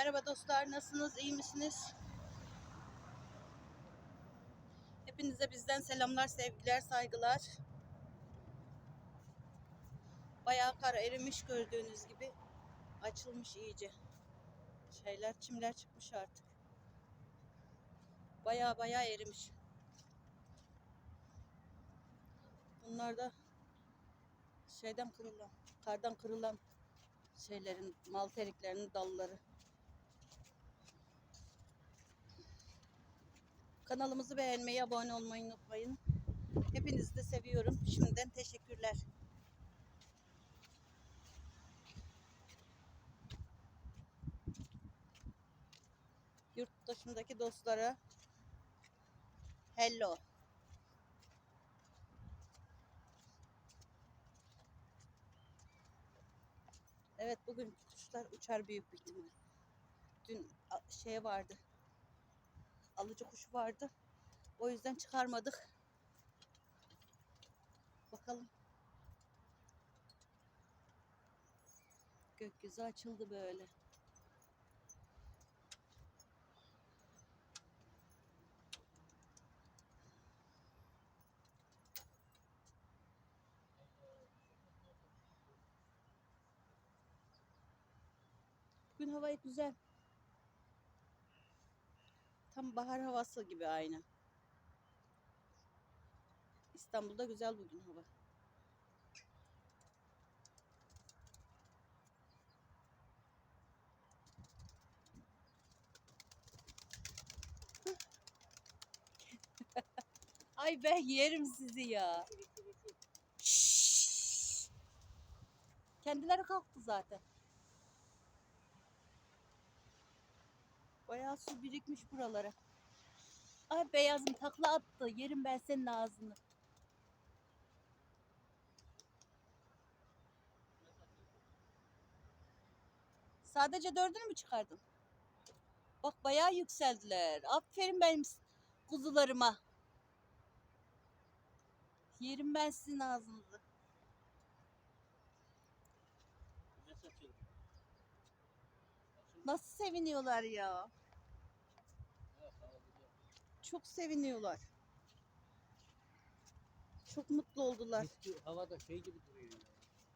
Merhaba dostlar, nasılsınız? İyi misiniz? Hepinize bizden selamlar, sevgiler, saygılar. Bayağı kar erimiş gördüğünüz gibi. Açılmış iyice. Şeyler, çimler çıkmış artık. Bayağı bayağı erimiş. Bunlar da şeyden kırılan, kardan kırılan şeylerin, mal teriklerinin dalları. Kanalımızı beğenmeyi, abone olmayı unutmayın. Hepinizi de seviyorum. Şimdiden teşekkürler. Yurt dışındaki dostlara hello. Evet bugün kuşlar uçar büyük bir ihtimal. Dün şey vardı. Alıcı kuş vardı. O yüzden çıkarmadık. Bakalım. Gökyüzü açıldı böyle. Bugün hava güzel. Tam bahar havası gibi aynı. İstanbul'da güzel bugün hava. Ay ben yerim sizi ya. Kendileri kalktı zaten. Bayağı su birikmiş buralara. Ay beyazım takla attı. Yerim ben senin ağzını. Sadece dördünü mü çıkardın? Bak bayağı yükseldiler. Aferin benim kuzularıma. Yerim ben sizin ağzınızı. Nasıl seviniyorlar ya. Çok seviniyorlar. Çok mutlu oldular. Eski havada şey gibi duruyor.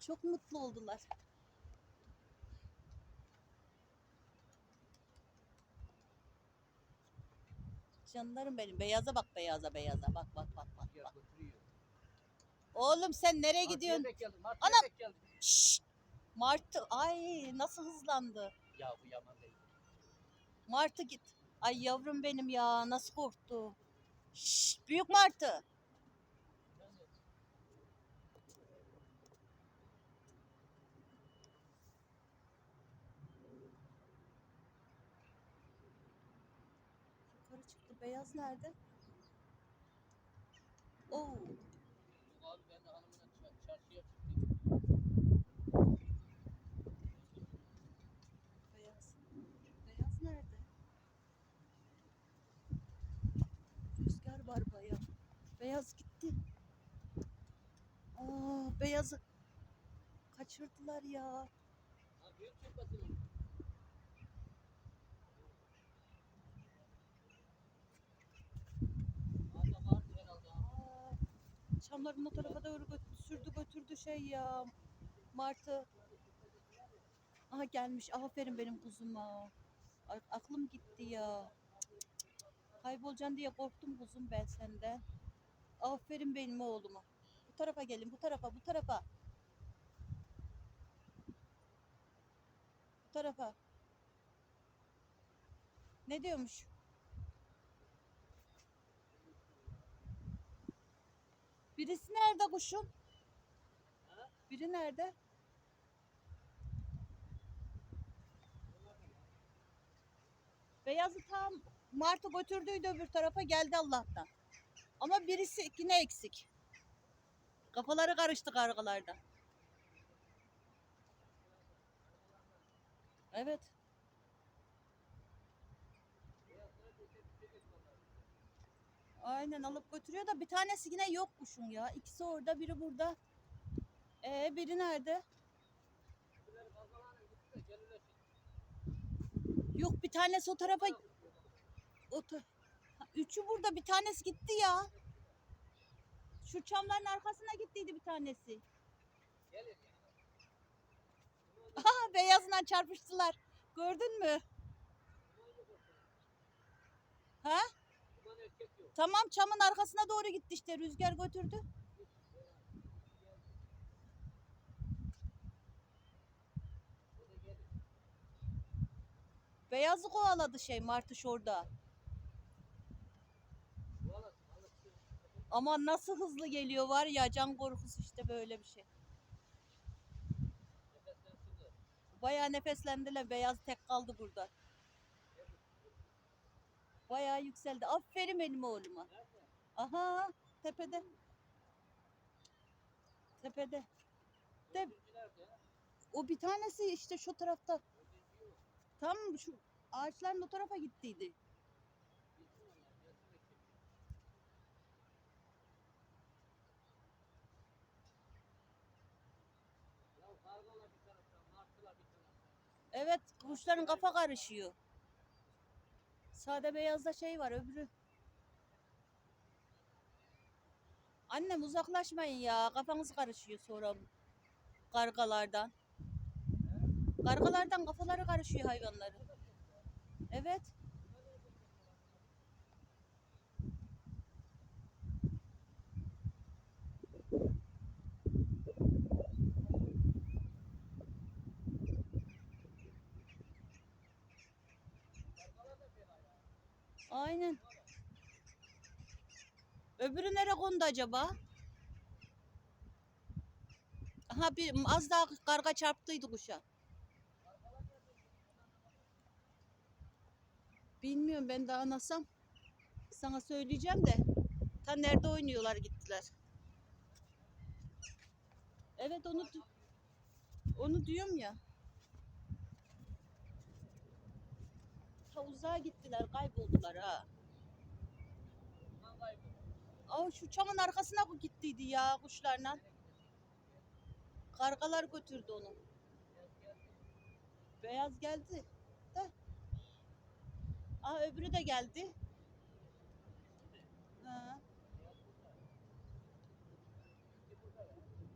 Çok mutlu oldular. Canlarım benim. Beyaza bak beyaza beyaza. Bak bak bak bak. Bak. Oğlum sen nereye gidiyorsun? yemek geldi. Mart Anam! yemek geldi. Şşş! Martı. Ay nasıl hızlandı. Ya bu yaman değil. Martı git. Ay yavrum benim ya nasıl korktu. Şşş! Büyük martı. Yukarı çıktı. Beyaz nerede? Oo. Abi ben de hanımına ça- çarşıya çıktım. Beyaz. Beyaz nerede? Rüzgar var bayağı. Beyaz gitti. Aa, beyazı kaçırdılar ya. Çamların o tarafa doğru gö- sürdü götürdü şey ya. Martı. Aha gelmiş. Aferin benim kuzuma. Aklım gitti ya. Cık, cık. Kaybolacaksın diye korktum kuzum ben senden. Aferin benim oğluma. Bu tarafa gelin, bu tarafa, bu tarafa. Tarafa. Ne diyormuş? Birisi nerede kuşum? Biri nerede? Beyazı tam Martı götürdüydü öbür tarafa geldi Allah'tan. Ama birisi yine eksik. Kafaları karıştı kargalarda. Evet. Aynen alıp götürüyor da bir tanesi yine yok ya. İkisi orada biri burada. Ee biri nerede? Gelirler tanesi o tarafa o ta- Üçü burada bir tanesi gitti ya. Şu çamların arkasına gittiydi bir tanesi. Gelin. Aha beyazına çarpıştılar. Gördün mü? Ha? Tamam çamın arkasına doğru gitti işte rüzgar götürdü. Beyazı kovaladı şey martış orada. Ama nasıl hızlı geliyor var ya can korkusu işte böyle bir şey. Bayağı nefeslendiler. Beyaz tek kaldı burada. Bayağı yükseldi. Aferin benim oğluma. Aha tepede. Tepede. De-? O bir tanesi işte şu tarafta. Tam şu ağaçların o tarafa gittiydi. Gitsin onlar. Gelsin de kim? Ya kargalar bir taraftan, martılar bir taraftan. Evet kuşların kafa karışıyor. Sade beyazda şey var öbürü. Annem uzaklaşmayın ya. Kafanız karışıyor sonra kargalardan. Kargalardan kafaları karışıyor hayvanların. Evet. Kargalar da fena ya. Aynen. Öbürü nereye kondu acaba? Aha bir az daha karga çarptıydı kuşa. Bilmiyorum ben daha nasam. Sana söyleyeceğim de. Ta nerede oynuyorlar gittiler. Evet onu onu diyorum ya. Uzağa gittiler kayboldular ha. Aa şu çamın arkasına bu gittiydi ya kuşlarla. Kargalar götürdü onu. Beyaz geldi. De. Aa öbürü de geldi. Ha.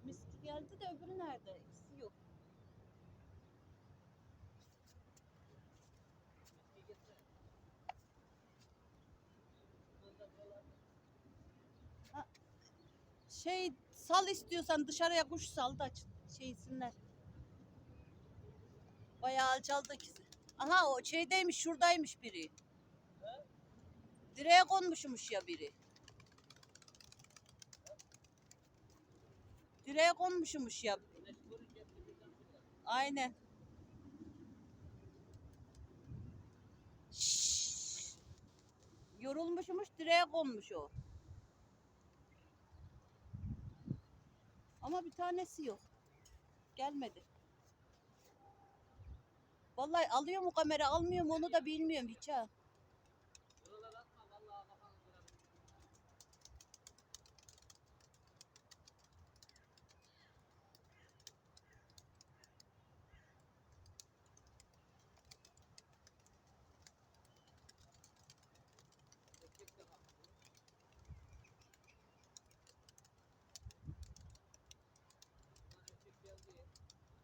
Miski geldi de öbürü nerede? İkisi yok. Miski getirin. Duman da buralar. Şey sal istiyorsan dışarıya kuş sal da şeysinler. Bayağı alçaldı ikisi. Aha o şeydeymiş şuradaymış biri. Direğe konmuşmuş ya biri. Direğe konmuşmuş ya. Aynen. Şşş. Yorulmuşmuş direğe konmuş o. Ama bir tanesi yok. Gelmedi. Vallahi alıyor mu kamera almıyor mu onu da bilmiyorum hiç ha.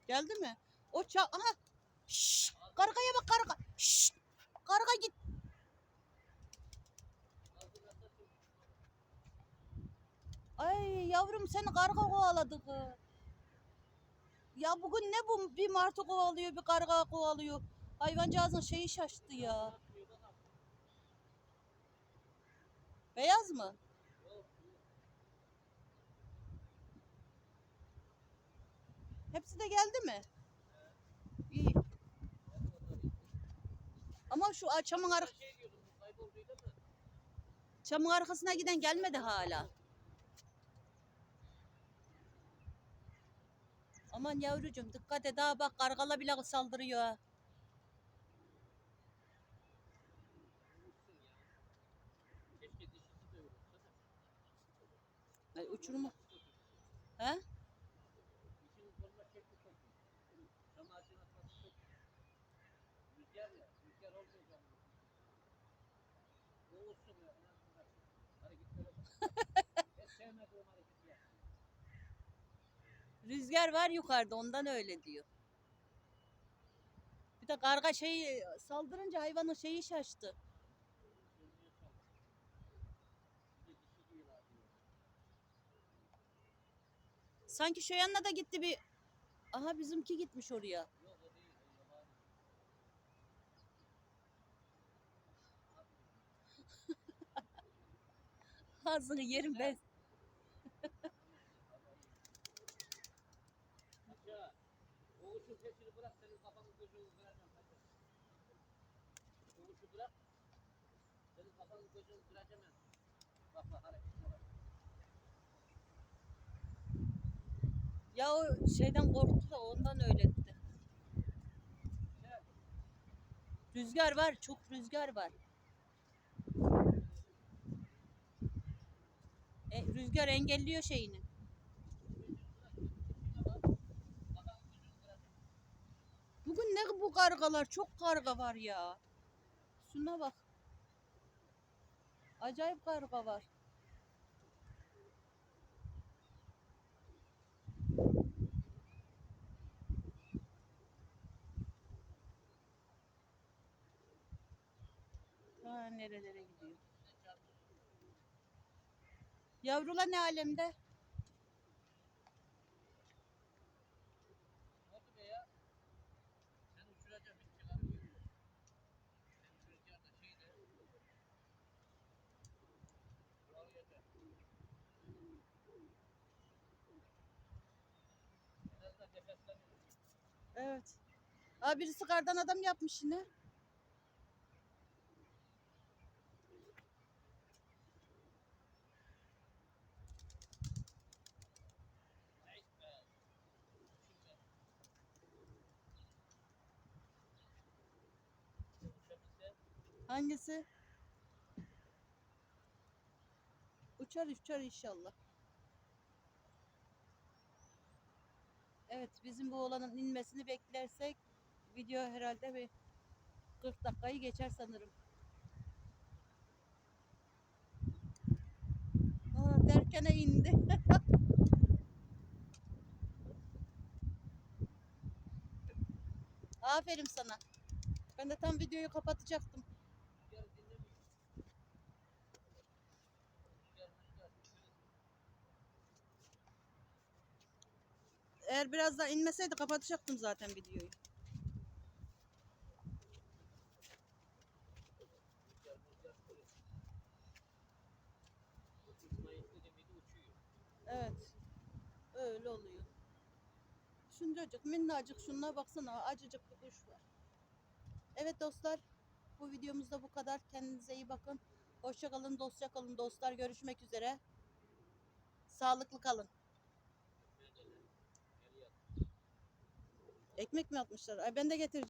Geldi mi? O ça aha. Şşş. Kargaya bak karga. Şşş. Karga git. Ay yavrum seni karga kovaladı kız. Ya bugün ne bu bir martı kovalıyor bir karga kovalıyor. Hayvancağızın şeyi şaştı ya. Beyaz mı? Yok, yok. Hepsi de geldi mi? İyi. Ama şu çamın, ar çamın arkasına giden gelmedi hala. Aman yavrucuğum dikkat et ha bak kargala bile saldırıyor. Ay uçurma. He? İşin koluna çekti çok. Cam ağacın atması çok. Rüzgar ya. Rüzgar olmayacak. Boğulsun ya. Hareketlere bak. Hiç sevmediğim hareketler. Rüzgar var yukarıda ondan öyle diyor. Bir de karga şeyi saldırınca hayvanın şeyi şaştı. Sanki şu yanına da gitti bir. Aha bizimki gitmiş oraya. Ağzını yerim ben. Aşağı. Boğuşun peşini bırak senin kafanı gözünü kıracağım. Hadi. Boğuşu bırak. Senin kafanı gözünü kıracağım ben. Bak bak hareketlere bak. Ya o şeyden korktu da ondan öyle etti. Gel. Rüzgar var, çok rüzgar var. E, rüzgar engelliyor şeyini. Bugün ne bu kargalar? Çok karga var ya. Şuna bak. Acayip karga var. Ha, nerelere gidiyor? Yavrular ne alemde? Ne oldu be ya? Sen uçuracağım hiç çıkarmıyor. Senin rüzgarda şeyde. Bağlayacak. Biraz da nefesleniyor. Evet. Aa, birisi kardan adam yapmış yine. Hangisi? Uçar uçar inşallah. Evet bizim bu oğlanın inmesini beklersek video herhalde bir 40 dakikayı geçer sanırım. Aa, derkene indi. Aferin sana. Ben de tam videoyu kapatacaktım. rüzgarı dinlemiyor. Rüzgar rüzgar. Eğer biraz daha inmeseydi kapatacaktım zaten videoyu. Evet. Öyle oluyor. Şuncacık minnacık şunlara baksana acıcık bir kuş var. Evet dostlar bu videomuzda bu kadar. Kendinize iyi bakın. Hoşça kalın, dostça kalın dostlar. Görüşmek üzere. Sağlıklı kalın. Ekmek mi atmışlar? Ay ben de getireceğim.